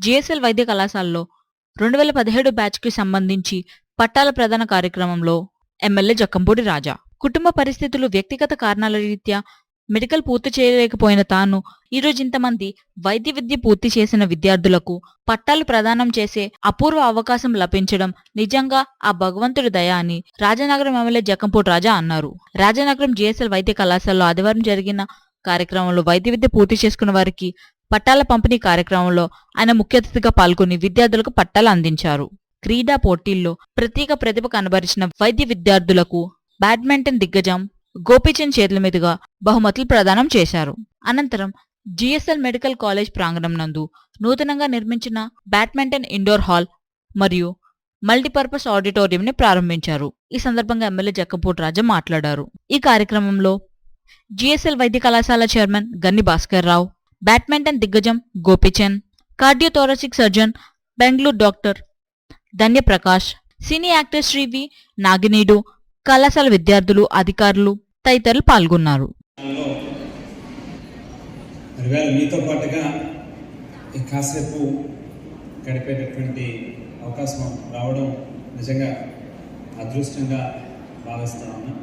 GSL వైద్య కళాశాలలో రెండు వేల పదిహేడు బ్యాచ్కి సంబంధించి పట్టాల ప్రధాన కార్యక్రమంలో ఎమ్మెల్యే జక్కంపూడి రాజా. కుటుంబ పరిస్థితులు వ్యక్తిగత కారణాల రీత్యా మెడికల్ పూర్తి చేయలేకపోయిన తాను ఈరోజు ఇంతమంది వైద్య విద్య పూర్తి చేసిన విద్యార్థులకు పట్టాలు ప్రదానం చేసే అపూర్వ అవకాశం లభించడం నిజంగా ఆ భగవంతుడి దయ అని రాజనగరం ఎమ్మెల్యే జక్కంపూడి రాజా అన్నారు. రాజనగరం జిఎస్ఎల్ వైద్య కళాశాలలో ఆదివారం జరిగిన కార్యక్రమంలో వైద్య విద్య పూర్తి చేసుకున్న వారికి పట్టాల పంపిణీ కార్యక్రమంలో ఆయన ముఖ్య అతిథిగా పాల్గొని విద్యార్థులకు పట్టాలు అందించారు. క్రీడా పోటీల్లో ప్రత్యేక ప్రతిభ కనబరిచిన వైద్య విద్యార్థులకు బ్యాడ్మింటన్ దిగ్గజం గోపీచంద్ చేతుల మీదుగా బహుమతులు ప్రదానం చేశారు. అనంతరం జిఎస్ఎల్ మెడికల్ కాలేజ్ ప్రాంగణం నందు నూతనంగా నిర్మించిన బ్యాడ్మింటన్ ఇండోర్ హాల్ మరియు మల్టీపర్పస్ ఆడిటోరియంని ప్రారంభించారు. ఈ సందర్భంగా ఎమ్మెల్యే జక్కపూటి రాజా మాట్లాడారు. ఈ కార్యక్రమంలో జిఎస్ఎల్ వైద్య కళాశాల చైర్మన్ గన్ని భాస్కర్ రావు బ్యాడ్మింటన్ దిగ్గజం Gopichand cardiothoracic surgeon Bengaluru doctor Dhanyaprakash cine actor Srivi Naginidu కళాశాల విద్యార్థులు అధికారులు తదితరులు పాల్గొన్నారు. మీతో పాటుగా కాసేపు గడిపేటటువంటి అవకాశం రావడం నిజంగా అదృష్టంగా భావిస్తా ఉన్నా.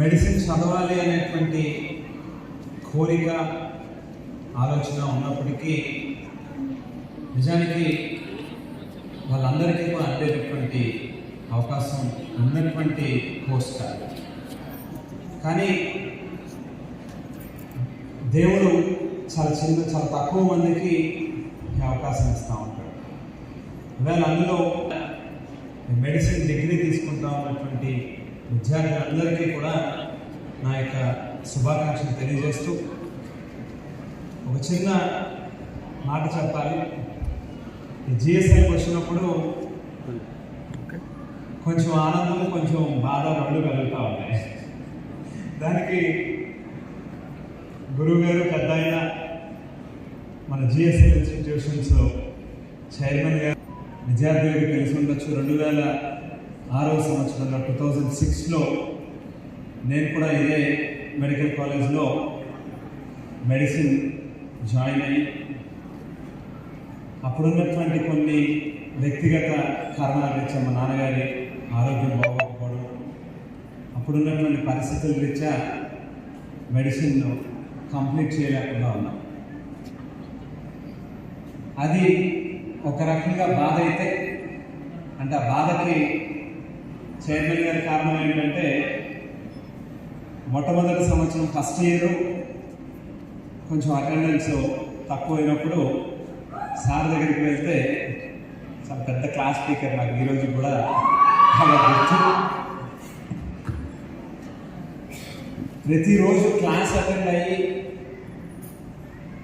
మెడిసిన్ చదవాలి అనేటువంటి కోరిక ఆలోచన ఉన్నప్పటికీ నిజానికి వాళ్ళందరికీ కూడా అందేటటువంటి అవకాశం ఉన్నటువంటి కోర్స్ కాదు. కానీ దేవుడు చాలా చిన్న చాలా తక్కువ మందికి ఈ అవకాశం ఇస్తూ ఉంటాడు. ఇవాళ అందులో మెడిసిన్ డిగ్రీ తీసుకుంటా ఉన్నటువంటి విద్యార్థులందరికీ కూడా నా యొక్క శుభాకాంక్షలు తెలియజేస్తూ ఒక చిన్న మాట చెప్పాలి. జిఎస్ఐకి వచ్చినప్పుడు కొంచెం ఆనందం కొంచెం బాధ రెండు కలుగుతూ ఉంటాయి. దానికి గురువు గారు పెద్ద అయిన మన జిఎస్ఎల్ ఇన్స్టిట్యూషన్స్లో చైర్మన్ గారు విద్యార్థులకు తెలిసి ఉండొచ్చు. రెండు వేల ఆరో సంవత్సరంలో టూ థౌజండ్ సిక్స్లో నేను కూడా ఇదే మెడికల్ కాలేజ్లో మెడిసిన్ జాయిన్ అయ్యి అప్పుడున్నటువంటి కొన్ని వ్యక్తిగత కారణాల రీత్యా మా నాన్నగారి ఆరోగ్యం బాగోకపోవడం అప్పుడున్నటువంటి పరిస్థితుల రీత్యా మెడిసిన్ కంప్లీట్ చేయలేకుండా ఉన్నాం. అది ఒక రకంగా బాధ అయితే అంటే ఆ బాధకి చైర్మన్ గారి కారణం ఏంటంటే మొట్టమొదటి సంవత్సరం ఫస్ట్ ఇయర్ కొంచెం అటెండెన్స్ తక్కువైనప్పుడు సార్ దగ్గరికి వెళ్తే చాలా పెద్ద క్లాస్ స్పీకర్ నాకు ఈరోజు కూడా చాలా గుర్తు ప్రతిరోజు క్లాస్ అటెండ్ అయ్యి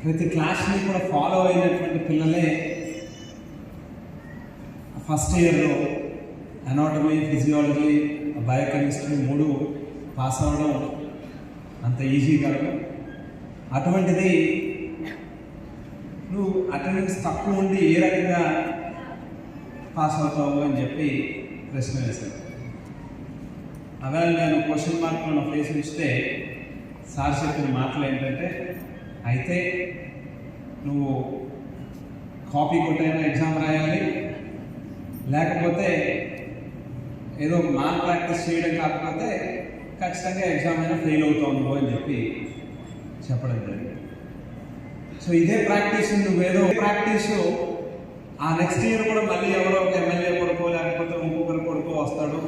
ప్రతి క్లాస్ని కూడా ఫాలో అయినటువంటి పిల్లలే ఫస్ట్ ఇయర్లో అనాటమీ ఫిజియాలజీ బయోకెమిస్ట్రీ మూడు పాస్ అవ్వడం అంత ఈజీ కాదు. అటువంటిది నువ్వు అటెండెన్స్ తక్కువ ఉండి ఏ రకంగా పాస్ అవుతావు అని చెప్పి ప్రశ్న వేశాను అవేళ నేను క్వశ్చన్ మార్క్ నా ఫేస్ ఇస్తే సార్ చెప్పిన మాటలు ఏంటంటే అయితే నువ్వు కాపీ కొట్టైనా ఎగ్జామ్ రాయాలి లేకపోతే ఏదో మాల్ ప్రాక్టీస్ చేయడం కాకపోతే ఖచ్చితంగా ఎగ్జామ్ అయినా ఫెయిల్ అవుతావు నువ్వు అని చెప్పి చెప్పడం జరిగింది. సో ఇదే ప్రాక్టీస్ నువ్వేదో ప్రాక్టీస్. ఆ నెక్స్ట్ ఇయర్ కూడా మళ్ళీ ఎవరో ఒక ఎమ్మెల్యే కొడుకో లేకపోతే ఇంకొకరి కొడుకో వస్తాడు.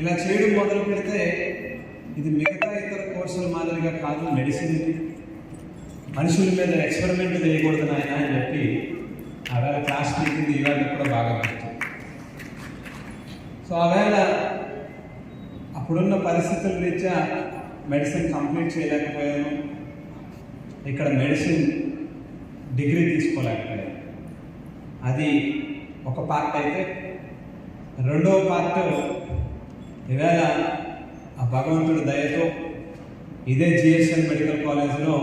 ఇలా చేయడం మొదలు పెడితే ఇది మిగతా ఇతర కోర్సుల మాదిరిగా కాదు మెడిసిన్ మనుషుల మీద ఎక్స్పెరిమెంట్ చేయకూడదు నాయన అని చెప్పి ఆవేళ క్లాస్ టీచింగ్ ఇవాళ కూడా బాగా పెడుతుంది సో ఆవేళ అప్పుడున్న పరిస్థితుల రీత్యా మెడిసిన్ కంప్లీట్ చేయలేకపోయాను. ఇక్కడ మెడిసిన్ డిగ్రీ తీసుకోలేకపోయాను. అది ఒక పార్ట్ అయితే. రెండవ పార్ట్ ఈవేళ ఆ భగవంతుడి దయతో ఇదే జిఎస్ఎన్ మెడికల్ కాలేజ్లో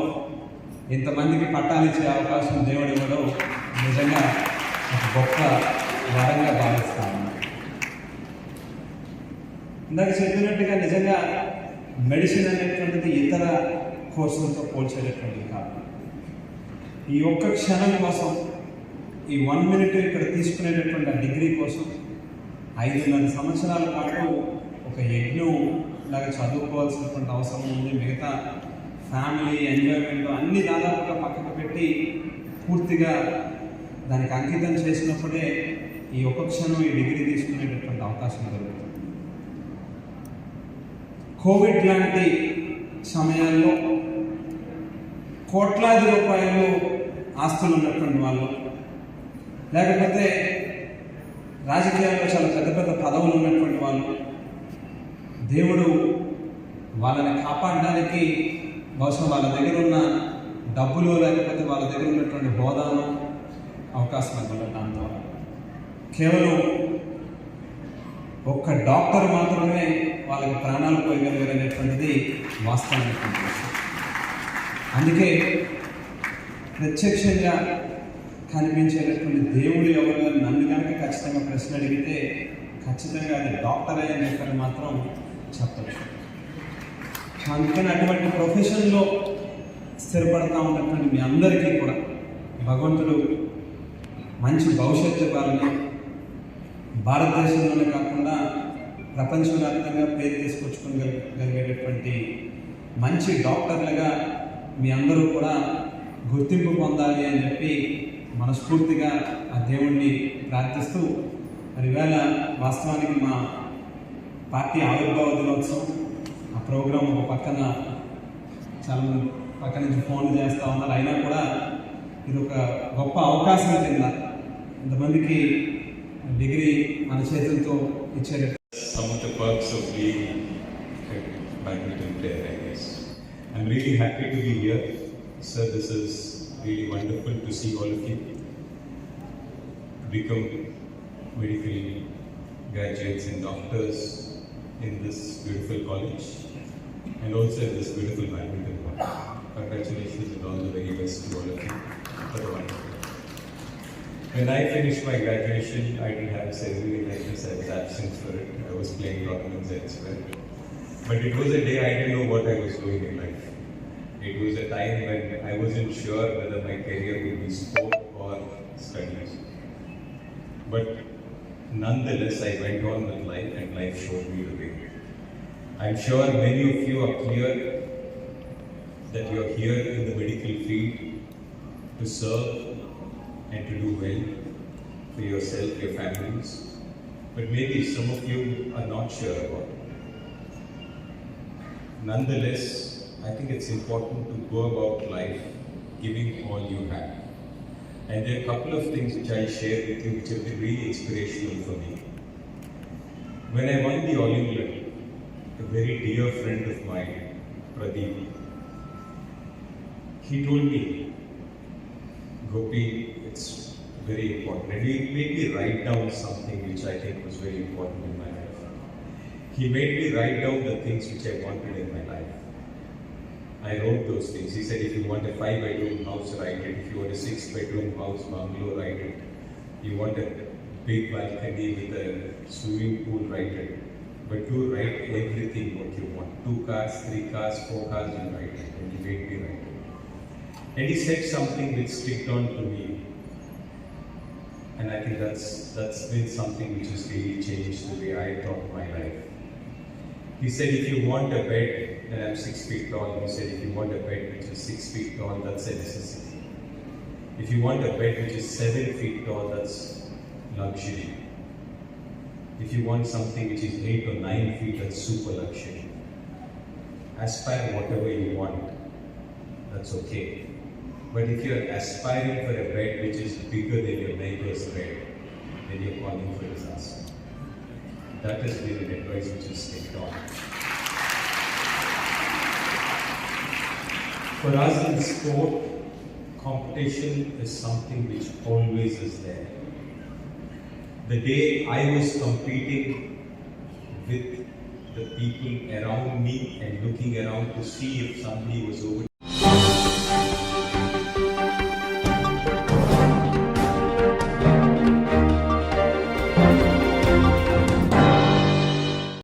ఇంతమందికి పట్టాలు ఇచ్చే అవకాశం దేవుడు ఇవ్వడం నిజంగా ఒక గొప్ప వరంగా భావిస్తాను. ఇందాక చెప్పినట్టుగా నిజంగా మెడిసిన్ అనేటువంటిది ఇతర కోర్సులతో పోల్చేటటువంటిది కాదు. ఈ ఒక్క క్షణం కోసం ఈ వన్ మినిట్ ఇక్కడ తీసుకునేటటువంటి ఆ డిగ్రీ కోసం ఐదున్నర సంవత్సరాల పాటు ఒక యజ్ఞం లాగా చదువుకోవాల్సినటువంటి అవసరం ఉంది. మిగతా ఫ్యామిలీ ఎంజాయ్మెంట్ అన్ని దాదాపుగా పక్కకు పెట్టి పూర్తిగా దానికి అంకితం చేసినప్పుడే ఈ ఒక్క క్షణం ఈ డిగ్రీ తీసుకునేటటువంటి అవకాశం దొరుకుతుంది. కోవిడ్ లాంటి సమయాల్లో కోట్లాది రూపాయలు ఆస్తులు ఉన్నటువంటి వాళ్ళు లేకపోతే రాజకీయాల్లో చాలా పెద్ద పెద్ద పదవులు ఉన్నటువంటి వాళ్ళు దేవుడు వాళ్ళని కాపాడడానికి బహుశా వాళ్ళ దగ్గర ఉన్న డబ్బులు లేకపోతే వాళ్ళ దగ్గర ఉన్నటువంటి హోదాను అవకాశం ఇవ్వడం ద్వారా. కేవలం ఒక్క డాక్టర్ మాత్రమే వాళ్ళకి ప్రాణాలు పోయగలిగారు అనేటువంటిది వాస్తవమైనటువంటి విషయం అందుకే ప్రత్యక్షంగా కనిపించేటటువంటి దేవుడు ఎవరు నన్ను కనుక ఖచ్చితంగా ప్రశ్న అడిగితే ఖచ్చితంగా అది డాక్టర్ అయ్యే చెప్పని మాత్రం చెప్పచ్చు అందుకని అటువంటి ప్రొఫెషన్లో స్థిరపడతా ఉన్నటువంటి మీ అందరికీ కూడా భగవంతుడు మంచి భవిష్యత్తు ఇవ్వాలని భారతదేశంలోనే కాకుండా ప్రపంచవ్యాప్తంగా పేరు తీసుకొచ్చుకోగలిగేటటువంటి మంచి డాక్టర్లుగా మీ అందరూ కూడా గుర్తింపు పొందాలి అని చెప్పి మనస్ఫూర్తిగా ఆ దేవుణ్ణి ప్రార్థిస్తూ మరి వేళ వాస్తవానికి మా పార్టీ ఆవిర్భావ దినోత్సవం. ఆ ప్రోగ్రాం ఒక పక్కన చాలా పక్క నుంచి ఫోన్లు చేస్తూ ఉన్నారు. అయినా కూడా ఇది ఒక గొప్ప అవకాశం కింద. ఇంతమందికి డిగ్రీ మన చేతులతో ఇచ్చే some of the perks of being a badminton player, I guess. I'm really happy to be here. Sir, this is really wonderful to see all of you become medical graduates and doctors in this beautiful college and also in this beautiful badminton court. Congratulations and all the very best to all of you for the wonderful. When I finished my graduation, I didn't have a ceremony like. I was absent for it. I was playing tournaments elsewhere. But it was a day I didn't know what I was doing in life. It was a time when I wasn't sure whether my career would be sport or studies. But nonetheless, I went on with life and life showed me the way. I'm sure many of you are clear that you're here in the medical field to serve and to do well for yourself, your families. But maybe some of you are not sure about it. Nonetheless, I think it's important to go about life giving all you have. And there are a couple of things which I share with you which have been really inspirational for me. When I won the All England, a very dear friend of mine, Pradeep, he told me, Gopi, it's very important. And he made me write down something which I think was very important in my life. He made me write down the things which I wanted in my life. I wrote those things. He said, if you want a five bedroom house, write it. If you want a six bedroom house, bungalow, write it. You want a big balcony with a swimming pool, write it. But you write everything what you want. Two cars, three cars, four cars, you write it. And he made me write it. And he said something which sticked on to me. And I think that's that's been something which has really changed the way I thought my life. He said, if you want a bed, and I'm six feet tall, he said, if you want a bed which is six feet tall, that's a necessity. If you want a bed which is seven feet tall, that's luxury. If you want something which is eight or nine feet, that's super luxury. Aspire whatever you want, that's okay. But if you're aspiring for a bed which is bigger than your neighbor's bed, then you're calling for disaster. That has been an advice which is sticked on. For us in sport, competition is something which always is there. The day I was competing with the people around me and looking around to see if somebody was over